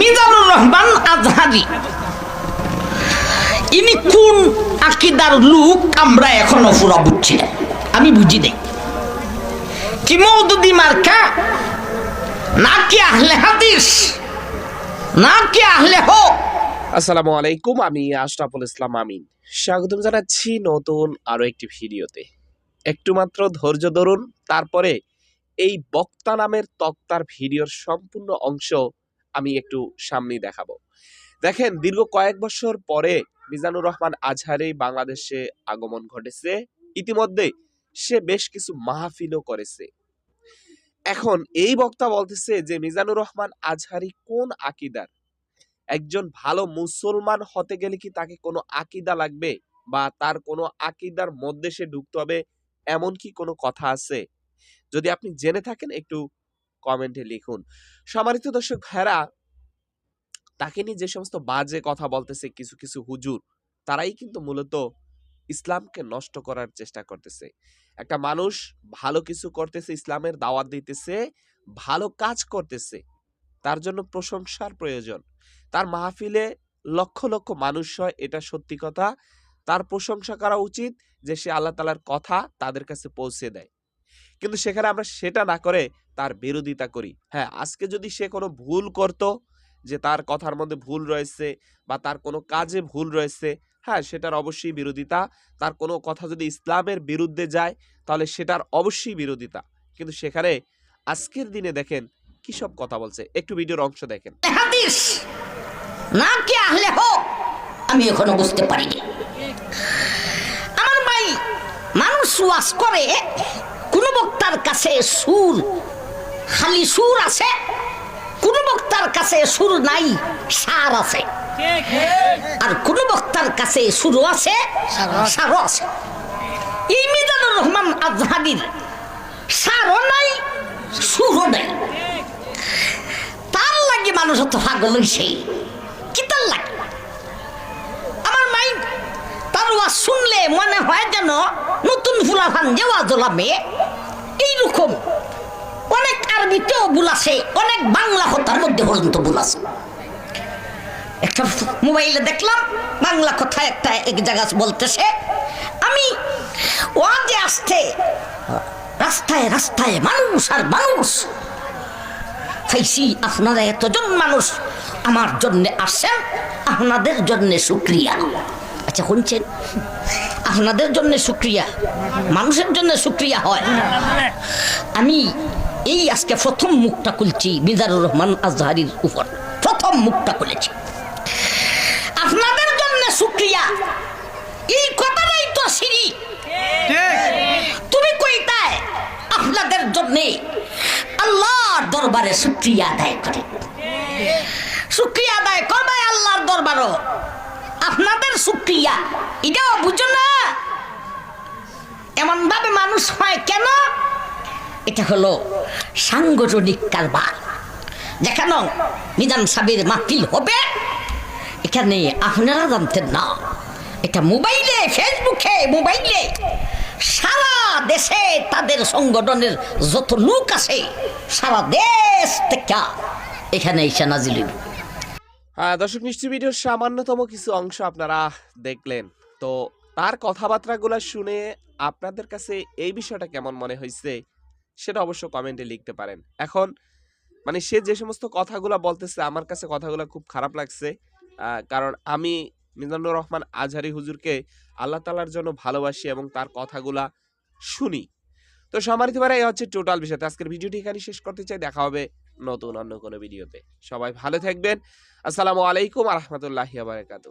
মিজানুর রহমান আজহারি। ইনি কোন আকিদার লোক আমরা এখনও পুরা বুঝছি না। আমি বুঝি নাই। কি মৌদুদি মার্কা? নাকি আহলে হাদিস? নাকি আহলে হোক? আসসালামু আলাইকুম, আমি আশরাফুল ইসলাম আমিন। স্বাগতম জানাচ্ছি নতুন আরও একটি ভিডিওতে। একটু মাত্র ধৈর্য ধরুন, তারপরে এই বক্তা নামের তক্তার ভিডিওর সম্পূর্ণ অংশ আমি একটু সামনেই দেখাবো। দেখেন, দীর্ঘ কয়েক বছর পরে মিজানুর রহমান আজহারি বাংলাদেশে আগমন ঘটেছে। ইতিমধ্যে সে বেশ কিছু মাহফিলও করেছে। এখন এই বক্তা বলতেছে যে, মিজানুর রহমান আজহারি কোন আকিদার? একজন ভালো মুসলমান হতে গেলে কি তাকে কোনো আকিদা লাগবে? বা তার কোনো আকিদার মধ্যে সে ঢুকতে হবে? এমন কি কোনো কথা আছে? যদি আপনি জেনে থাকেন, একটু কমেন্টে লিখুন। সম্মানিত দর্শক ভাইরা তাকে নিয়ে যে সমস্ত বাজে কথা বলতেছে কিছু কিছু হুজুর, তারাই কিন্তু মূলত ইসলামকে নষ্ট করার চেষ্টা করতেছে। একটা মানুষ ভালো কিছু করতেছে, ইসলামের দাওয়াত দিতেছে, ভালো কাজ করতেছে, তার জন্য প্রশংসার প্রয়োজন। তার মাহফিলে লক্ষ লক্ষ মানুষ হয়, এটা সত্যি কথা। তার প্রশংসা করা উচিত যে সে আল্লাহ তালার কথা তাদের কাছে পৌঁছে দেয়। কিন্তু সেখানে আমরা সেটা না করে তার বিরোধিতা করি। হ্যাঁ আজকে যদি সে কোনো ভুল করত যে তার কথার মধ্যে ভুল রয়েছে বা তার কোনো কাজে ভুল রয়েছে হ্যাঁ সেটার অবশ্যই বিরোধিতা। তার কোনো কথা যদি ইসলামের বিরুদ্ধে যায়, তাহলে সেটার অবশ্যই বিরোধিতা। কিন্তু সেখানে আজকের দিনে দেখেন কি সব কথা বলছে। একটু ভিডিওর অংশ দেখেন। হাদিস! আমি এখনও বুঝতে পারিনি। আমার ভাই মানুষ ওয়াজ করে, কোন বক্তার কাছে সুর, খালি সুর আছে। বক্তার কাছে সুর নাই, সার আছে। আর কোন বক্তার কাছে সুরও আছে, সারও আছে। এই রহমান আজহারির সারও নাই, সুরও নাই। তার লাগে মানুষ তো পাগল হইছে। কি তার লাগে? আমার মাই তার ওয়াজ শুনলে মনে হয় যেন নতুন ফুলাফান যে ওয়াজ অনেক আরবিতেও ভুল আছে। অনেক বাংলা কথার মধ্যে পর্যন্ত ভুল আছে। একটা মোবাইলে দেখলাম, বাংলা কথা একটা এক জায়গা বলতেছে, আমি ওয়াজে আসতে, রাস্তায় রাস্তায় মানুষ আর মানুষ ফাইসি আপনারা এতজন মানুষ আমার জন্য আসছেন আপনাদের জন্য শুক্রিয়া। আচ্ছা শুনছেন? আপনাদের জন্য শুক্রিয়া, মানুষের জন্য শুক্রিয়া হয়। আমি এই আজকে প্রথম মুখটা খুলছি মিজারুর রহমান আজহারির উপর। প্রথম মুখটা খুলেছি। আপনাদের জন্য শুক্রিয়া। এই কথাটাই তো সিঁড়ি। তুমি কইতায় আপনাদের জন্য আল্লাহর দরবারে শুক্রিয়া আদায় করে। শুক্রিয়া আদায় করবে আল্লাহর দরবারও? আপনাদের শুক্রিয়া। এটাও বুঝো না। এমন ভাবে মানুষ হয় কেন? এটা হলো সাংগঠনিক কারবার। যেখানে নিজাম সাবির মাহফিল হবে, এখানে আপনারা জানতেন না। এটা মোবাইলে, ফেসবুকে, মোবাইলে সারা দেশে তাদের সংগঠনের যত লোক আছে, সারা দেশ থেকে এখানে এসে নাজিল হইব। দর্শক মিষ্টি ভিডিওর সামান্যতম কিছু অংশ আপনারা দেখলেন। তো তার কথাবার্তাগুলো শুনে আপনাদের কাছে এই বিষয়টা কেমন মনে হয়েছে সেটা অবশ্য কমেন্টে লিখতে পারেন। এখন মানে সে যে সমস্ত কথাগুলো বলতেছে আমার কাছে কথাগুলো খুব খারাপ লাগছে কারণ আমি মিজানুর রহমান আজহারি হুজুরকে আল্লাহ তালার জন্য ভালোবাসি এবং তার কথাগুলা শুনি। তো ভাইরা, এই হচ্ছে টোটাল বিষয়। আজকের ভিডিওটি এখানে শেষ করতে চাই। দেখা হবে নতুন অন্য কোনো ভিডিওতে সবাই ভালো থাকবেন। আসসালামু আলাইকুম রহমতুল্লাহ বারকাতু